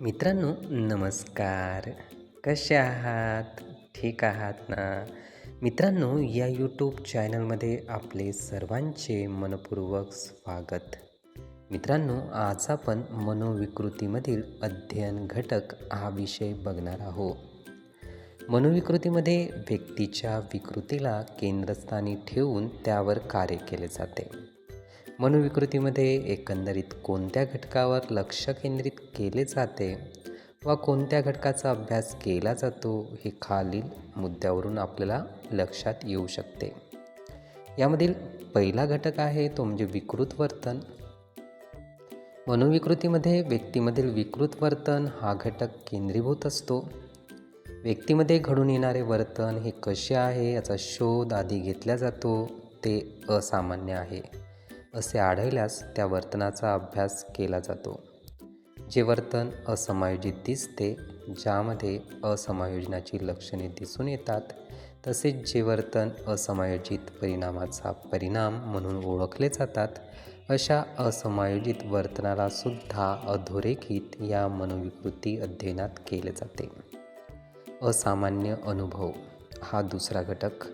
मित्रांनो नमस्कार. कसे आहात? ठीक आहात ना? मित्रांनो या यूट्यूब चॅनलमध्ये आपले सर्वांचे मनपूर्वक स्वागत. मित्रांनो आज आपण मनोविकृतीमधील अध्ययन घटक हा विषय बघणार आहोत. मनोविकृतीमध्ये व्यक्तीच्या विकृतीला केंद्रस्थानी ठेवून त्यावर कार्य केले जाते. मनोविकृतीमध्ये एकंदरीत कोणत्या घटकावर लक्ष केंद्रित केले जाते व कोणत्या घटकाचा अभ्यास केला जातो हे खालील मुद्द्यावरून आपल्याला लक्षात येऊ शकते. यामधील पहिला घटक आहे तो म्हणजे विकृत वर्तन. मनोविकृतीमध्ये व्यक्तीमधील विकृत वर्तन हा घटक केंद्रीभूत असतो. व्यक्तीमध्ये घडून येणारे वर्तन हे कसे आहे याचा शोध आधी घेतला जातो. ते असामान्य आहे. असे आढळल्यास त्या वर्तनाचा अभ्यास केला जातो. जे वर्तन असमायोजित दिसते ज्यामध्ये असमायोजनाची लक्षणे दिसून येतात तसेच जे वर्तन असमायोजित परिणामाचा परिणाम म्हणून ओळखले जातात अशा असमायोजित वर्तनाला सुद्धा अधोरेखित या मनोविकृती अध्ययनात केले जाते. असामान्य अनुभव हा दुसरा घटक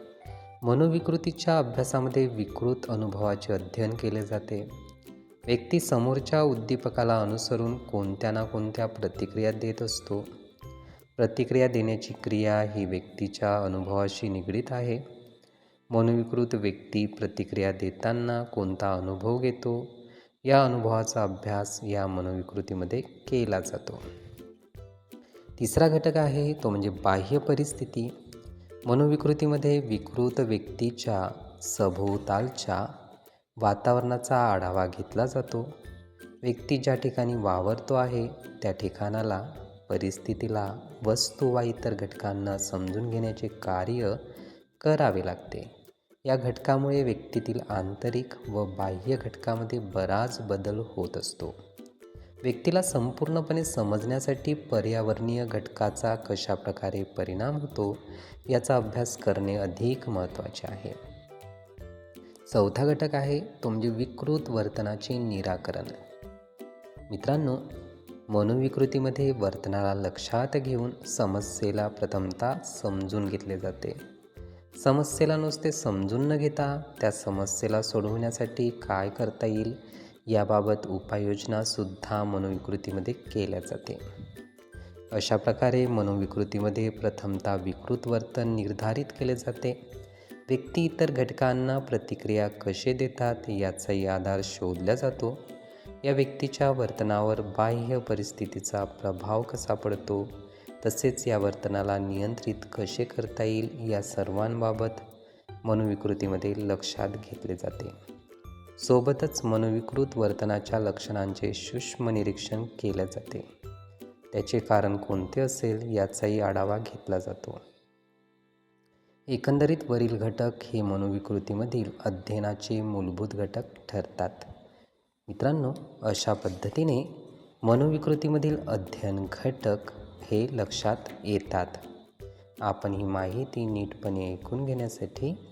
मनोविकृतीच्या अभ्यासामध्ये विकृत अनुभवाचे अध्ययन केले जाते. व्यक्ती समोरच्या उद्दीपकाला अनुसरून कोणत्या ना कोणत्या प्रतिक्रिया देत असतो. प्रतिक्रिया देण्याची क्रिया ही व्यक्तीच्या अनुभवाशी निगडीत आहे. मनोविकृत व्यक्ती प्रतिक्रिया देताना कोणता अनुभव घेतो या अनुभवाचा अभ्यास या मनोविकृतीमध्ये केला जातो. तिसरा घटक आहे तो म्हणजे बाह्य परिस्थिती. मनोविकृतीमध्ये विकृत व्यक्तीच्या सभोवतालच्या वातावरणाचा आढावा घेतला जातो. व्यक्ती ज्या ठिकाणी वावरतो आहे त्या ठिकाणाला परिस्थितीला वस्तू वा इतर घटकांना समजून घेण्याचे कार्य करावे लागते. या घटकामुळे व्यक्तीतील आंतरिक व बाह्य घटकामध्ये बराच बदल होत असतो. व्यक्तीला संपूर्णपणे समजण्यासाठी पर्यावरणीय घटकाचा कशाप्रकारे परिणाम होतो याचा अभ्यास करणे अधिक महत्त्वाचे आहे. चौथा घटक आहे तो म्हणजे विकृत वर्तनाचे निराकरण. मित्रांनो मनोविकृतीमध्ये वर्तनाला लक्षात घेऊन समस्येला प्रथमता समजून घेतले जाते. समस्येला नुसते समजून न घेता त्या समस्येला सोडवण्यासाठी काय करता येईल याबाबत उपाययोजनासुद्धा मनोविकृतीमध्ये केल्या जाते. अशा प्रकारे मनोविकृतीमध्ये प्रथमतः विकृत वर्तन निर्धारित केले जाते. व्यक्ती इतर घटकांना प्रतिक्रिया कसे देतात याचाही आधार शोधला जातो. या व्यक्तीच्या वर्तनावर बाह्य परिस्थितीचा प्रभाव कसा पडतो तसेच या वर्तनाला नियंत्रित कसे करता येईल या सर्वांबाबत मनोविकृतीमध्ये लक्षात घेतले जाते. सोबतच मनोविकृत वर्तनाच्या लक्षणांचे सूक्ष्म निरीक्षण केले जाते. त्याचे कारण कोणते असेल याचाही आढावा घेतला जातो. एकंदरीत वरील घटक हे मनोविकृतीमधील अध्ययनाचे मूलभूत घटक ठरतात. मित्रांनो अशा पद्धतीने मनोविकृतीमधील अध्ययन घटक हे लक्षात येतात. आपण ही माहिती नीटपणे ऐकून घेण्यासाठी